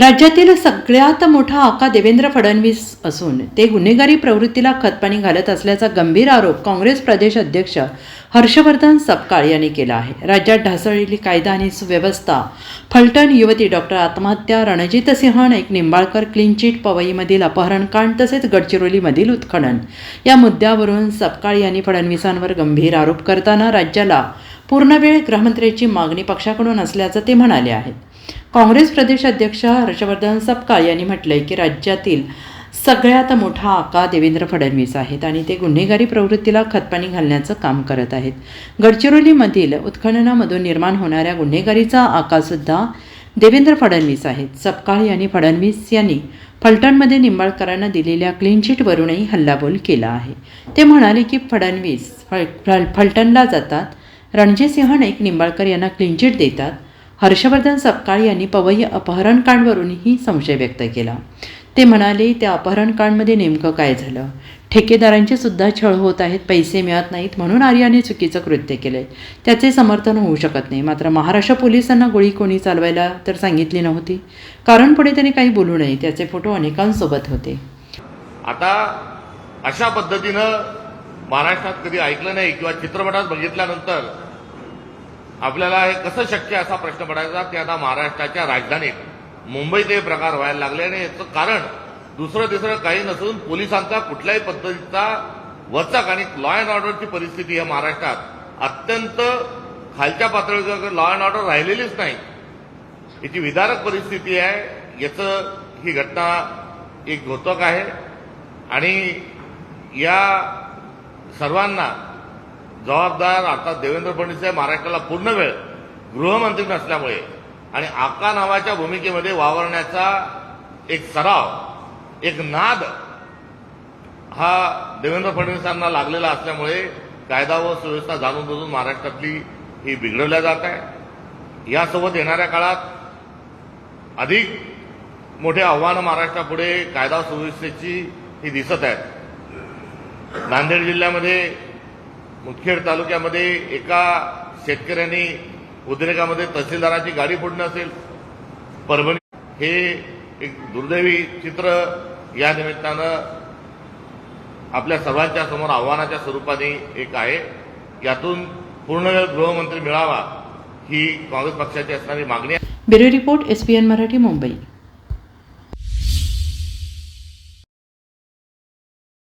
राज्यातील सगळ्यात मोठा आका देवेंद्र फडणवीस असून ते गुन्हेगारी प्रवृत्तीला खतपाणी घालत असल्याचा गंभीर आरोप काँग्रेस प्रदेश अध्यक्ष हर्षवर्धन सपकाळ यांनी केला आहे. राज्यात ढासळलेली कायदा आणि सुव्यवस्था फलटण युवती डॉक्टर आत्महत्या रणजित सिंह नाईक निंबाळकर क्लीन चिट पवईमधील अपहरणकांड तसेच गडचिरोलीमधील उत्खनन या मुद्द्यावरून सपकाळ यांनी फडणवीसांवर गंभीर आरोप करताना राज्याला पूर्णवेळ गृहमंत्र्याची मागणी पक्षाकडून असल्याचं ते म्हणाले आहेत. काँग्रेस प्रदेश अध्यक्ष हर्षवर्धन सपकाळ यांनी म्हटलंय की राज्यातील सगळ्यात मोठा आका देवेंद्र फडणवीस आहेत आणि ते गुन्हेगारी प्रवृत्तीला खतपाणी घालण्याचं काम करत आहेत. गडचिरोलीमधील उत्खननामधून निर्माण होणाऱ्या गुन्हेगारीचा आकासुद्धा देवेंद्र फडणवीस आहेत. सपकाळ यांनी फडणवीस यांनी फलटणमध्ये निंबाळकरांना दिलेल्या क्लीन चिटवरूनही हल्लाबोल केला आहे. ते म्हणाले की फडणवीस फल फल फलटणला जातात. रणजितसिंह नाईक निंबाळकर यांना क्लीन चिट देतात. हर्षवर्धन सपकाळ यांनी पवई अपहरणकांडवरूनही संशय व्यक्त केला. ते म्हणाले त्या अपहरणकांडमध्ये नेमकं काय झालं? ठेकेदारांची सुद्धा छळ होत आहेत पैसे मिळत नाहीत म्हणून आर्याने चुकीचं कृत्य केलंय. त्याचे समर्थन होऊ शकत नाही. मात्र महाराष्ट्र पोलिसांना गोळी कोणी चालवायला तर सांगितली नव्हती. कारण पुढे त्यांनी काही बोलू नये. त्याचे फोटो अनेकांसोबत होते. आता अशा पद्धतीनं महाराष्ट्रात कधी ऐकलं नाही किंवा चित्रपटात बघितल्यानंतर आपल्याला हे कसं शक्य असा प्रश्न पडायचा की आता महाराष्ट्राच्या राजधानीत मुंबईत हे प्रकार व्हायला लागले आणि याचं कारण दुसरं तिसरं काही नसून पोलिसांचा कुठल्याही पद्धतीचा वचक आणि लॉ अँड ऑर्डरची परिस्थिती या महाराष्ट्रात अत्यंत खालच्या पातळीवर लॉ अँड ऑर्डर राहिलेलीच नाही. याची विदारक परिस्थिती आहे. याचं ही घटना एक द्योतक आहे. आणि या सर्वांना जबाबदार अर्थात देवेंद्र फडणवीस हे महाराष्ट्राला पूर्ण वेळ गृहमंत्री नसल्यामुळे आणि आका नावाच्या भूमिकेमध्ये वावरण्याचा एक सराव एक नाद हा देवेंद्र फडणवीसांना लागलेला असल्यामुळे कायदा व सुव्यवस्था जाणून बुजून महाराष्ट्रातली ही बिघडवल्या जात आहे. यासोबत येणाऱ्या काळात अधिक मोठे आव्हानं महाराष्ट्रापुढे कायदा सुव्यवस्थेची ही दिसत आहेत. नांदेड जिल्ह्यामध्ये मुदखेड तालुक्यामध्ये एका शेतकऱ्यांनी उद्रेकामध्ये तहसीलदाराची गाडी फोडणं असेल. परभणी हे एक दुर्दैवी चित्र या निमित्तानं आपल्या सर्वांच्या समोर आव्हानाच्या स्वरूपाने एक आहे. यातून पूर्णवेळ गृहमंत्री मिळावा ही काँग्रेस पक्षाची असणारी मागणी आहे. Bureau report SPN Marathi Mumbai.